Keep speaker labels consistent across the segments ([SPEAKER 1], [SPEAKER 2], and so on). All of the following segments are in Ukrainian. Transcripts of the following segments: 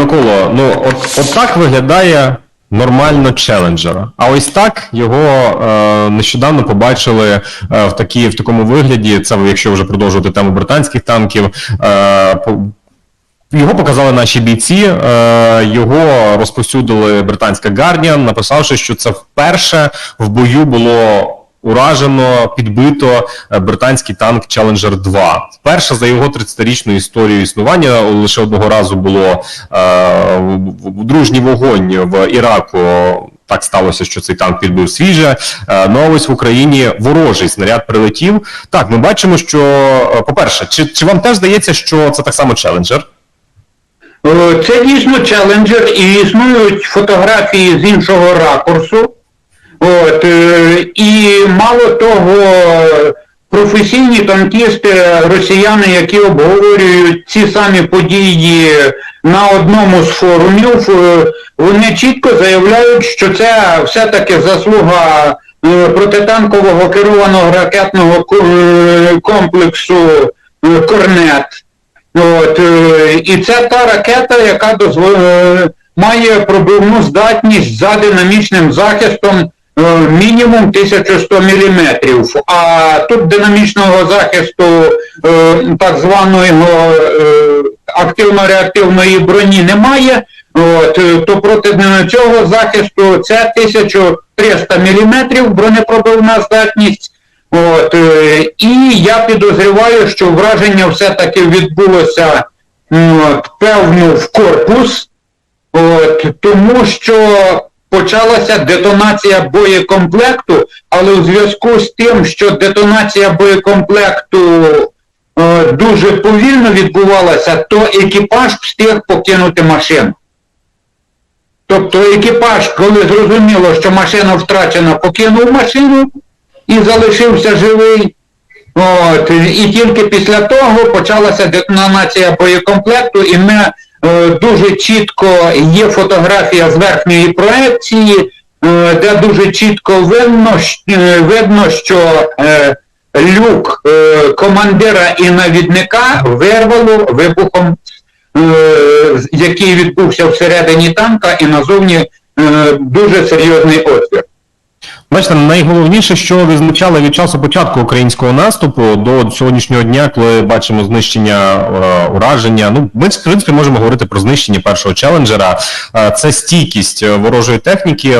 [SPEAKER 1] Миколо, ну от, от так виглядає нормально челенджер. А ось так його е, нещодавно побачили е, в, такі, в такому вигляді. Це якщо вже продовжувати тему британських танків. Е, по- його показали наші бійці, е, його розповсюдили британська Guardian, написавши, що це вперше в бою було уражено, підбито е, британський танк Challenger 2. Вперше за його 30-річну історію існування лише одного разу було е, дружній вогонь в Іраку. Так сталося, що цей танк підбив свіже. Е, Ну ось в Україні ворожий снаряд прилетів. Так, ми бачимо, що, е, по-перше, чи, чи вам теж здається, що це так само челенджер?
[SPEAKER 2] Це дійсно челенджер і існують фотографії з іншого ракурсу. От, і мало того, професійні танкісти, росіяни, які обговорюють ці самі події на одному з форумів, е, вони чітко заявляють, що це все-таки заслуга е, протитанкового керованого ракетного е, комплексу Корнет. От, і це та ракета, яка дозво- е, має пробивну здатність за динамічним захистом мінімум 1100 мм. А тут динамічного захисту е, так званої е, активно-реактивної броні немає. От, е, то проти цього захисту це 1300 мм бронепробивна здатність. От, е, і я підозрюваю, що враження все-таки відбулося от, певно в корпус, от, тому що почалася детонація боєкомплекту, але у зв'язку з тим, що детонація боєкомплекту е, дуже повільно відбувалася, то екіпаж встиг покинути машину. Тобто екіпаж, коли зрозуміло, що машина втрачена, покинув машину і залишився живий. От, і тільки після того почалася детонація боєкомплекту, і ми дуже чітко є фотографія з верхньої проекції, е, де дуже чітко видно, е, видно що е, люк е, командира і навідника вирвало вибухом, е, який відбувся всередині танка, і назовні е, дуже серйозний отвір.
[SPEAKER 1] Бачите, найголовніше, що визначали від часу початку українського наступу до сьогоднішнього дня, коли бачимо знищення е, ураження. Ну, ми в принципі можемо говорити про знищення першого челенджера. Е, це стійкість е, ворожої техніки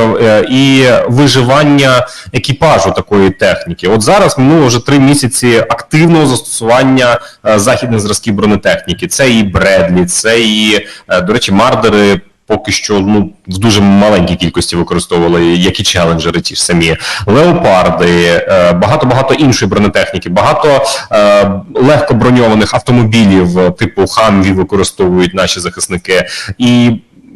[SPEAKER 1] і виживання екіпажу такої техніки. От зараз минуло вже три місяці активного застосування західних зразків бронетехніки. Це і Бредлі, це і, до речі, мардери поки що ну в дуже маленькій кількості використовували, як і челенджери, ті ж самі леопарди, е, багато багато іншої бронетехніки, багато е, легко броньованих автомобілів типу Хамві використовують наші захисники і.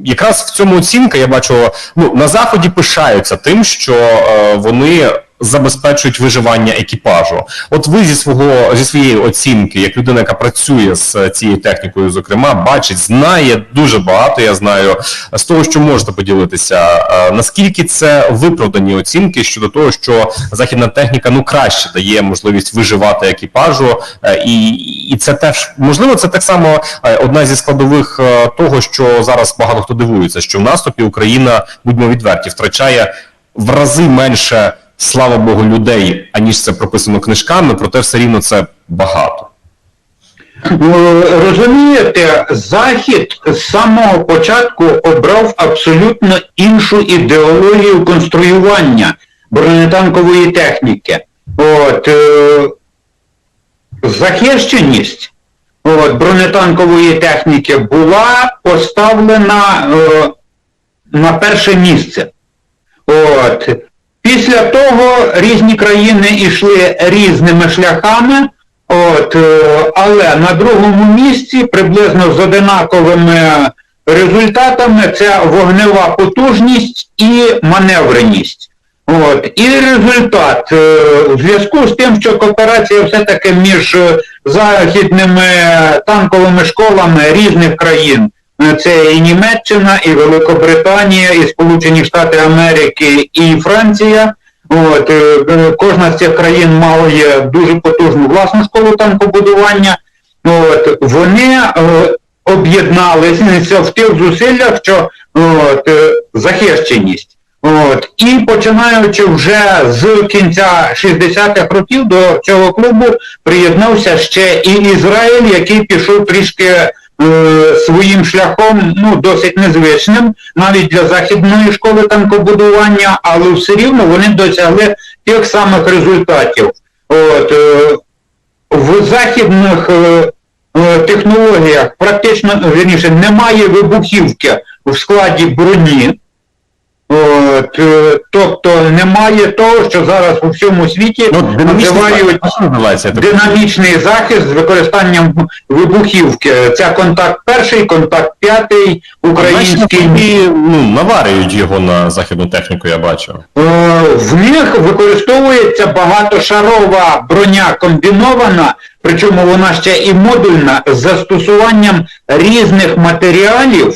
[SPEAKER 1] Якраз в цьому оцінка я бачу, ну на заході пишаються тим, що е, вони забезпечують виживання екіпажу. От ви зі свого зі своєї оцінки, як людина, яка працює з е, цією технікою, зокрема, бачить, знає дуже багато. Я знаю з того, що можете поділитися. е, Наскільки це виправдані оцінки щодо того, що західна техніка ну краще дає можливість виживати екіпажу, е, і, і це теж можливо, це так само одна зі складових того, що зараз багато хто дивується, що в наступі Україна, будьмо відверті, втрачає в рази менше, слава Богу, людей, аніж це прописано книжками, проте все рівно це багато.
[SPEAKER 2] Ну, Розумієте, Захід з самого початку обрав абсолютно іншу ідеологію конструювання бронетанкової техніки. От, е, захищеність от, бронетанкової техніки була поставлена е, на перше місце. От. Після того різні країни йшли різними шляхами, от, е, але на другому місці приблизно з одинаковими результатами це вогнева потужність і маневреність. От. І результат е, у зв'язку з тим, що кооперація все-таки між е, західними танковими школами різних країн, це і Німеччина, і Великобританія, і Сполучені Штати Америки, і Франція. От, е, е, кожна з цих країн має дуже потужну власну школу танкобудування. От, вони е, об'єдналися в тих зусиллях, що от, е, захищеність. От, і починаючи вже з кінця 60-х років до цього клубу приєднався ще і Ізраїль, який пішов трішки е, своїм шляхом, ну, досить незвичним, навіть для західної школи танкобудування, але все рівно вони досягли тих самих результатів. От, е, в західних е, технологіях практично верніше, немає вибухівки в складі броні. От, е, тобто немає того, що зараз у всьому світі
[SPEAKER 1] Ну,
[SPEAKER 2] називають динамічний захист з використанням вибухівки. Це контакт перший, контакт п'ятий, український.
[SPEAKER 1] Значить, ну, наварюють його на західну техніку, я бачу.
[SPEAKER 2] Е, В них використовується багатошарова броня комбінована, причому вона ще і модульна, з застосуванням різних матеріалів,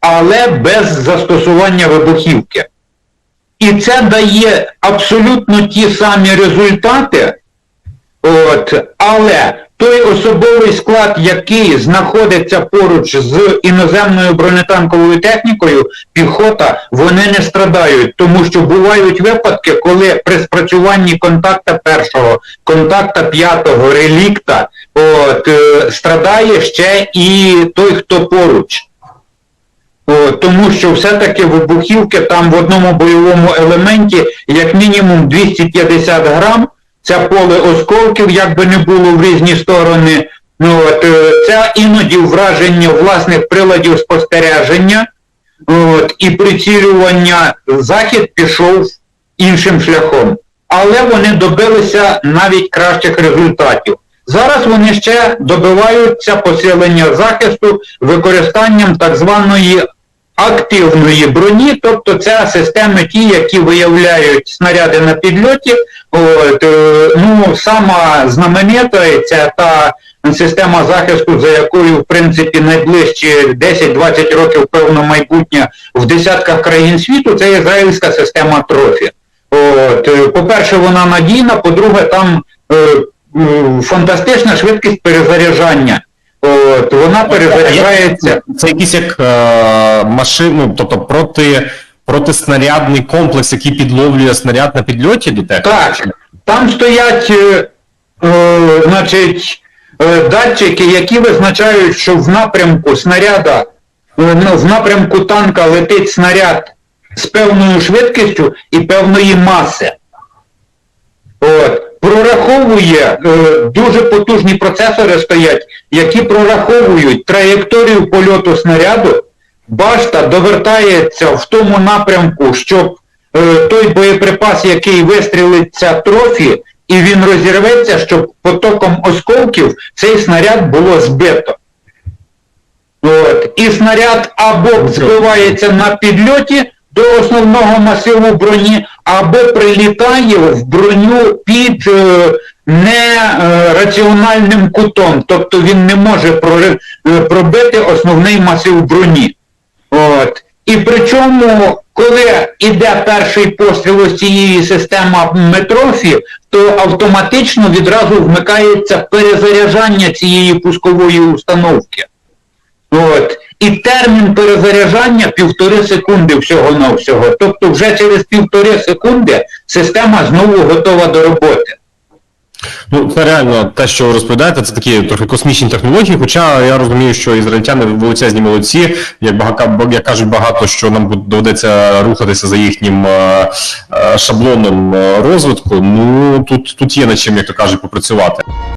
[SPEAKER 2] але без застосування вибухівки. І це дає абсолютно ті самі результати, От, але той особовий склад, який знаходиться поруч з іноземною бронетанковою технікою, піхота, вони не страдають, тому що бувають випадки, коли при спрацюванні контакта першого, контакта п'ятого, релікта, от, е, страдає ще і той, хто поруч. Тому що все-таки вибухівки там в одному бойовому елементі як мінімум 250 грам, це поле осколків, як би не було в різні сторони. Ну, от, е, це іноді враження власних приладів спостереження от, і прицілювання захід пішов іншим шляхом. Але вони добилися навіть кращих результатів. Зараз вони ще добиваються посилення захисту використанням так званої активної броні, тобто це системи ті, які виявляють снаряди на підльоті. От, е, ну, сама знаменита це та система захисту, за якою, в принципі, найближчі 10-20 років певно майбутнє в десятках країн світу, це ізраїльська система трофі. От, е, по-перше, вона надійна, по-друге, там е, фантастична швидкість перезаряджання. От, вона перезаряджається.
[SPEAKER 1] Це якийсь як е, машину, тобто проти, протиснарядний комплекс, який підловлює снаряд на підльоті до техніки?
[SPEAKER 2] Так, там стоять е, е, значить, е, датчики, які визначають, що в напрямку снаряда, е, ну, в напрямку танка летить снаряд з певною швидкістю і певної маси. От, прораховує, е, дуже потужні процесори стоять, які прораховують траєкторію польоту снаряду, башта довертається в тому напрямку, щоб е, той боєприпас, який вистрілиться трофі, і він розірветься, щоб потоком осколків цей снаряд було збито. От. І снаряд або збивається на підльоті до основного масиву броні, або прилітає в броню під е, нераціональним кутом, тобто він не може прори- е, пробити основний масив броні. От. І причому, коли йде перший постріл ось цієї системи метрофі, то автоматично відразу вмикається перезаряджання цієї пускової установки. От. І термін перезаряджання півтори секунди всього-навсього. Тобто вже через півтори секунди система знову готова до роботи.
[SPEAKER 1] Ну, це реально те, що ви розповідаєте, це такі трохи космічні технології. Хоча я розумію, що ізраїльтяни величезні молодці, як багато, як кажуть багато, що нам доведеться рухатися за їхнім е, е, шаблоном е, розвитку. Ну тут, тут є над чим, як то кажуть, попрацювати.